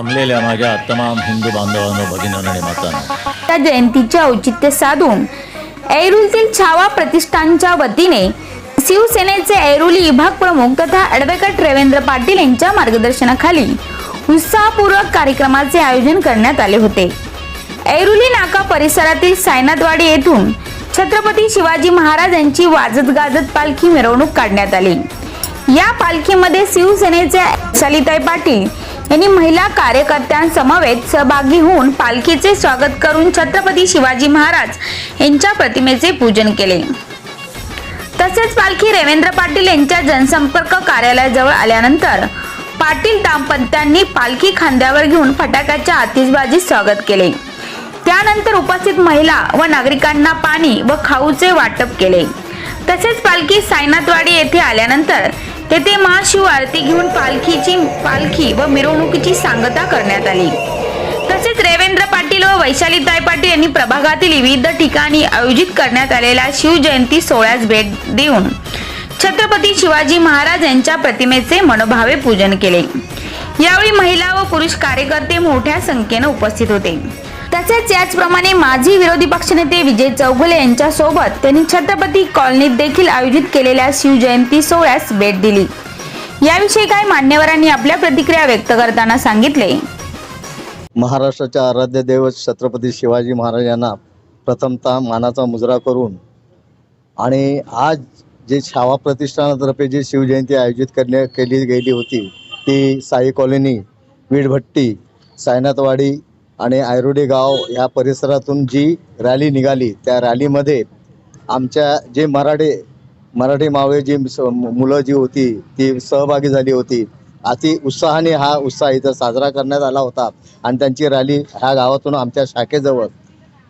जमलेल्या माझ्या तमाम हिंदू बांधवांनो भगिनींनो आणि मातांनो. त्या जयंतीचे औचित्य साधून ऐरुलीतील छावा प्रतिष्ठानच्या वतीने शिवसेनेचे ऐरोली विभाग प्रमुख तथा ॲडव्होकेट रवींद्र पाटील यांच्या मार्गदर्शनाखाली उत्साहपूर्वक कार्यक्रमाचे आयोजन करण्यात आले होते. ऐरोली नाका परिसरातील सायनाथवाडी येथून छत्रपती शिवाजी महाराज यांची वाजत गाजत पालखी मिरवणूक काढण्यात आली. या पालखीमध्ये शिवसेनेचे शालिताई पाटील यांनी महिला कार्यकर्त्यांसमवेत सहभागी होऊन पालखीचे स्वागत करून छत्रपती शिवाजी महाराज यांच्या प्रतिमेचे पूजन केले. तसेच पालखी रवींद्र पाटील यांच्या जनसंपर्क कार्यालयाजवळ आल्यानंतर पाटील दाम्पत्यांनी पालखी खांद्यावर घेऊन फटाक्याच्या आतिषबाजीत स्वागत केले. त्यानंतर उपस्थित महिला व नागरिकांना पाणी व खाऊचे वाटप केले. तसेच पालखी सायनाथवाडी येथे आल्यानंतर तेथे महाशिव आरती घेऊन पालखीची पालखी व मिरवणुकीची सांगता करण्यात आली. तसेच रेवेंद्र पाटील व वैशालीताई पाटील यांनी प्रभागातील विविध ठिकाणी आयोजित करण्यात आलेल्या शिवजयंती सोहळ्यास भेट देऊन छत्रपती शिवाजी महाराज यांच्या प्रतिमेचे मनोभावे पूजन केले. यावेळी महिला व पुरुष कार्यकर्ते मोठ्या संख्येने उपस्थित होते. तसेच याचप्रमाणे माजी विरोधी पक्षनेते विजय चौगुले यांच्या सोबत त्यांनी छत्रपती कॉलनीत देखील आयोजित केलेल्या शिवजयंती सोहळ्यास भेट दिली. याविषयी काही मान्यवरांनी आपल्या प्रतिक्रिया व्यक्त करताना सांगितले. महाराष्ट्राच्या आराध्य दैवत छत्रपती शिवाजी महाराजांना प्रथमतः मानाचा मुजरा करून आणि आज जे छावा प्रतिष्ठानातर्फे जी शिवजयंती आयोजित करण्या केली गेली होती ती साई कॉलनी वीडभट्टी सायनाथवाडी आणि आयरोडी गाव या परिसरातून जी रॅली निघाली त्या रॅलीमध्ये आमच्या जे मराठे मराठी मावळे जी स- मुलं जी होती ती सहभागी झाली होती. अति उत्साहाने हा उत्साह इथं साजरा करण्यात आला होता. आणि त्यांची रॅली ह्या गावातून आमच्या शाखेजवळ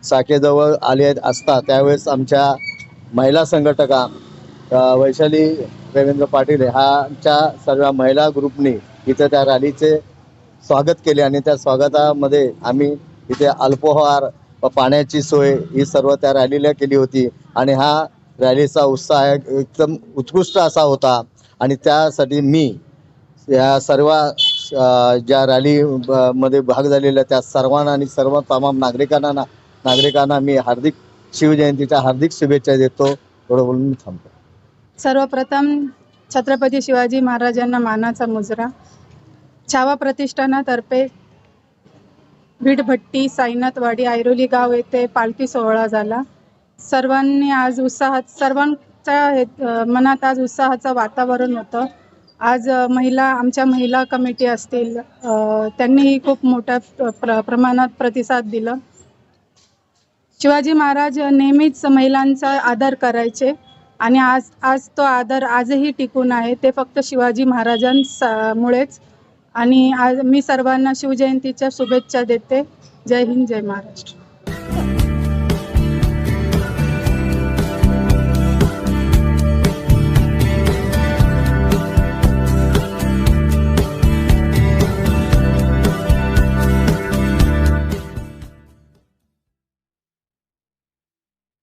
शाखेजवळ आले असता त्यावेळेस आमच्या महिला संघटका वैशाली रवींद्र पाटील ह्यांच्या सर्व महिला ग्रुपनी इथं त्या रॅलीचे स्वागत केले आणि त्या स्वागतामध्ये आम्ही इथे अल्पोहार व पाण्याची सोय ही सर्व त्या रॅलीला केली होती. आणि हा रॅलीचा उत्साह एकदम उत्कृष्ट असा होता. आणि त्यासाठी मी या सर्व ज्या रॅली मध्ये भाग झालेल्या त्या सर्वांना आणि सर्व तमाम नागरिकांना नागरिकांना मी हार्दिक शिवजयंतीच्या हार्दिक शुभेच्छा देतो. एवढं बोलून मी थांबतो. सर्वप्रथम छत्रपती शिवाजी महाराजांना मानाचा मुजरा. छावा प्रतिष्ठानातर्फे भीडभट्टी साईनाथवाडी ऐरोली गाव येथे पालखी सोहळा झाला. सर्वांनी आज उत्साहात सर्वांच्या मनात आज उत्साहाचं वातावरण होतं. आज महिला आमच्या महिला कमिटी असतील त्यांनीही खूप मोठ्या प्र प्रमाणात प्रतिसाद दिला. शिवाजी महाराज नेहमीच महिलांचा आदर करायचे आणि आज आज तो आदर आजही टिकून आहे. ते फक्त शिवाजी महाराजांमुळेच आणि आज मी सर्वांना शिवजयंतीच्या शुभेच्छा देते. जय हिंद जय महाराष्ट्र.